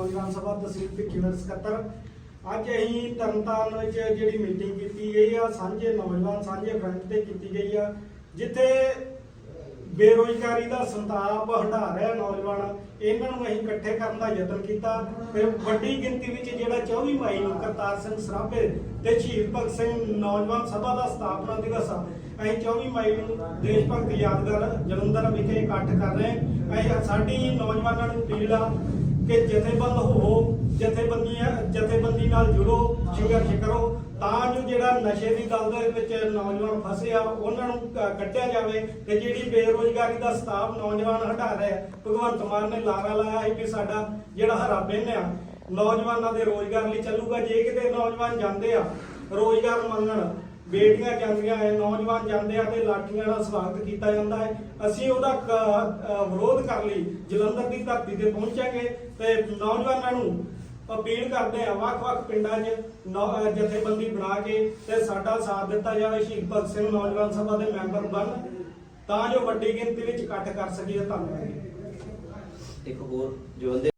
ਨੌਜਵਾਨ ਸਭਾ ਤਹਿਸੀਲ ਭਿੱਖੀਵਿੰਡ ਸਕੱਤਰ। ਅੱਜ ਅਸੀਂ ਤਰਨਤਾਰਨ ਵਿੱਚ ਜਿਹੜੀ ਮੀਟਿੰਗ ਕੀਤੀ ਗਈ ਆ, ਸਾਂਝੇ ਨੌਜਵਾਨ ਸਾਂਝੇ ਫਰੰਟ ਤੇ ਕੀਤੀ ਗਈ ਆ, ਜਿੱਥੇ ਬੇਰੋਜ਼ਗਾਰੀ ਦਾ ਸੰਤਾਪ ਹੰਢਾ ਰਿਹਾ ਨੌਜਵਾਨ। ਇਹਨਾਂ ਨੂੰ ਅਸੀਂ ਇਕੱਠੇ ਕਰਨ ਦਾ ਯਤਨ ਕੀਤਾ। ਤੇ ਵੱਡੀ ਗਿਣਤੀ ਵਿੱਚ ਜਿਹੜਾ 24 ਮਈ ਨੂੰ ਕਰਤਾਰ ਸਿੰਘ ਸਰਾਭੇ ਤੇ ਸ਼ਹੀਦ ਭਗਤ ਸਿੰਘ ਨੌਜਵਾਨ ਸਭਾ ਦਾ ਸਥਾਪਨਾ ਦਿਵਸ ਆ। ਅਸੀਂ 24 ਮਈ ਨੂੰ ਦੇਸ਼ ਭਗਤ ਯਾਦਗਾਰ ਜਲੰਧਰ ਵਿਖੇ ਇਕੱਠ ਕਰ ਰਹੇ ਅਸੀਂ ਸਾਡੀ ਨੌਜਵਾਨਾਂ ਨੂੰ ਅਪੀਲ ਆ ਕਿ ਜਥੇਬੰਦ ਹੋਵੋ, ਜਥੇਬੰਦੀਆਂ ਜਥੇਬੰਦੀ ਨਾਲ ਜੁੜੋ ਸੰਘਰਸ਼ ਕਰੋ ਤਾਂ ਜੋ ਜਿਹੜਾ ਨਸ਼ੇ ਦੀ ਦਲ ਦੇ ਵਿੱਚ ਨੌਜਵਾਨ ਫਸੇ ਆ, ਉਹਨਾਂ ਨੂੰ ਕ- ਕੱਢਿਆ ਜਾਵੇ ਤੇ ਜਿਹੜੀ ਬੇਰੋਜ਼ਗਾਰੀ ਦਾ ਸਤਾਪ ਨੌਜਵਾਨ ਹਟਾ ਰਿਹਾ ਭਗਵੰਤ ਮਾਨ ਨੇ ਲਾਰਾ ਲਾਇਆ ਹੈ ਕਿ ਸਾਡਾ ਜਿਹੜਾ ਹਰਾ ਬਿੰਨ ਆ, ਨੌਜਵਾਨਾਂ ਦੇ ਰੋਜ਼ਗਾਰ ਲਈ ਚੱਲੂਗਾ। ਜੇ ਕਿਤੇ ਨੌਜਵਾਨ ਜਾਂਦੇ ਆ, ਰੋਜ਼ਗਾਰ ਮੰਗਣ ਬੇਟੀਆਂ ਜਾਂਦੀਆਂ ਐ, ਨੌਜਵਾਨ ਜਾਂਦੇ ਆ ਤੇ ਲਾਠੀਆਂ ਨਾਲ ਸਵਾਗਤ ਕੀਤਾ ਜਾਂਦਾ ਹੈ ਅਸੀਂ ਉਹਦਾ ਵਿਰੋਧ ਕਰ ਲਈ, ਜਲੰਧਰ ਦੀ ਧਰਤੀ ਤੇ ਪਹੁੰਚਾਂਗੇ ਤੇ ਨੌਜਵਾਨਾਂ ਨੂੰ ਅਪੀਲ ਕਰਦੇ ਆ ਵੱਖ-ਵੱਖ ਪਿੰਡਾਂ 'ਚ ਜਥੇਬੰਦੀ ਬਣਾ ਕੇ ਤੇ ਸਾਡਾ ਸਾਥ ਦਿੱਤਾ ਜਾਵੇ, ਸ਼ਹੀਦ ਭਗਤ ਸਿੰਘ ਨੌਜਵਾਨ ਸਭਾ ਦੇ ਮੈਂਬਰ ਬਣ ਤਾਂ ਜੋ ਵੱਡੀ ਗਿਣਤੀ ਵਿੱਚ ਇਕੱਠ ਕਰ ਸਕੀਏ ਧੰਨਵਾਦ। ਇੱਕ ਹੋਰ ਜਵੰਦੇ